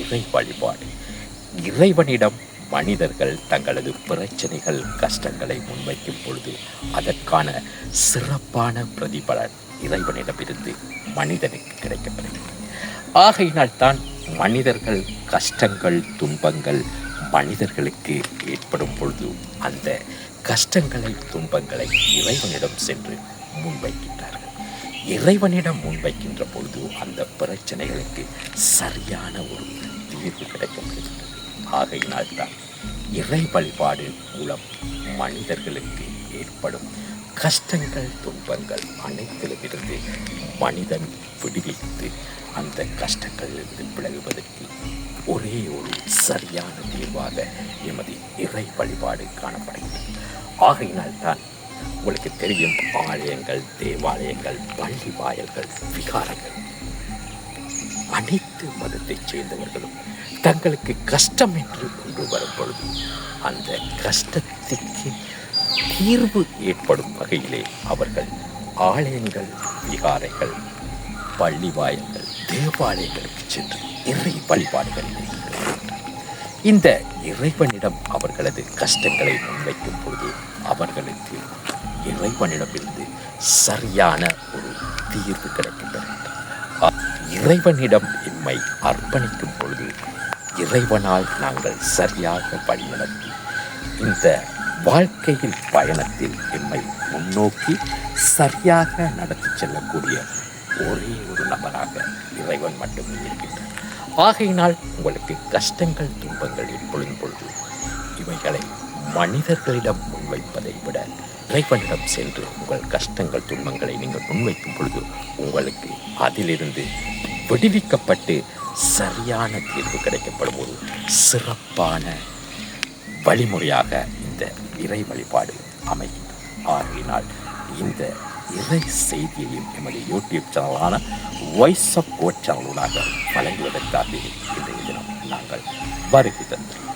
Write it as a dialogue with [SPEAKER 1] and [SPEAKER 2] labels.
[SPEAKER 1] இறை வழிபாடு இறைவனிடம் மனிதர்கள் தங்களது பிரச்சனைகள் கஷ்டங்களை முன்வைக்கும் பொழுது அதற்கான சிறப்பான பிரதிபலன் இறைவனிடமிருந்து மனிதனுக்கு கிடைக்கப்படுகிறது. ஆகையினால் தான் மனிதர்கள் கஷ்டங்கள் துன்பங்கள் மனிதர்களுக்கு ஏற்படும் பொழுது அந்த கஷ்டங்களை துன்பங்களை இறைவனிடம் சென்று முன்வைக்கின்றார்கள். இறைவனிடம் முன்வைக்கின்ற பொழுது அந்த பிரச்சனைகளுக்கு சரியான ஒரு தீர்வு கிடைக்கப்படுகிறது ஆகையினால் தான் இறை வழிபாடு மூலம் மனிதர்களுக்கு ஏற்படும் கஷ்டங்கள் துன்பங்கள் அனைத்திலுமிருந்து மனிதன் விடுவித்து அந்த கஷ்டங்களிலிருந்து விலகுவதற்கு ஒரே ஒரு சரியான தீர்வாக எமது இறை வழிபாடு காணப்படுகிறது. ஆகையினால் தான் உங்களுக்கு தெரியும் ஆலயங்கள் தேவாலயங்கள் பள்ளி வாயல்கள் விகாரங்கள். அனைத்து மதத்தைச் சேர்ந்தவர்களும் தங்களுக்கு கஷ்டம் என்று கொண்டு வரும் பொழுது அந்த கஷ்டத்திற்கு தீர்வு ஏற்படும் வகையிலே அவர்கள் ஆலயங்கள் விகாரைகள் பள்ளி வாயல்கள் தேவாலயங்களுக்கு சென்று இறை வழிபாடுகள் இந்த இறைவனிடம் அவர்களது கஷ்டங்களை முன்வைக்கும் பொழுது அவர்களுக்கு இறைவனிடமிருந்து சரியான ஒரு தீர்வு கிடைக்கின்றது. இறைவனிடம் எம்மை அர்ப்பணிக்கும் பொழுது இறைவனால் நாங்கள் சரியாக வழிநடத்தி இந்த வாழ்க்கையில் பயணத்தில் எம்மை முன்னோக்கி சரியாக நடத்தி செல்லக்கூடிய ஒரே ஒரு நபராக இறைவன் மட்டுமே இருக்கின்றார். ஆகையினால் உங்களுக்கு கஷ்டங்கள் துன்பங்கள் ஏற்படும் பொழுது இவைகளை மனிதர்களிடம் முன்வைப்பதை விட இறைவனிடம் சென்று உங்கள் கஷ்டங்கள் துன்பங்களை நீங்கள் முன்வைக்கும் பொழுது உங்களுக்கு அதிலிருந்து விடுவிக்கப்பட்டு சரியான தீர்வு கிடைக்கப்படும் ஒரு சிறப்பான வழிமுறையாக இந்த இறை வழிபாடு அமைகின்றது ஆகையினால் இந்த இறை செய்தியையும் எமது யூடியூப் சேனலான வாய்ஸ் ஆஃப் கோட் சேனலூடாக வழங்குவதற்காக இன்றைய தினம் நாங்கள் வருகை தந்திருக்கிறோம்.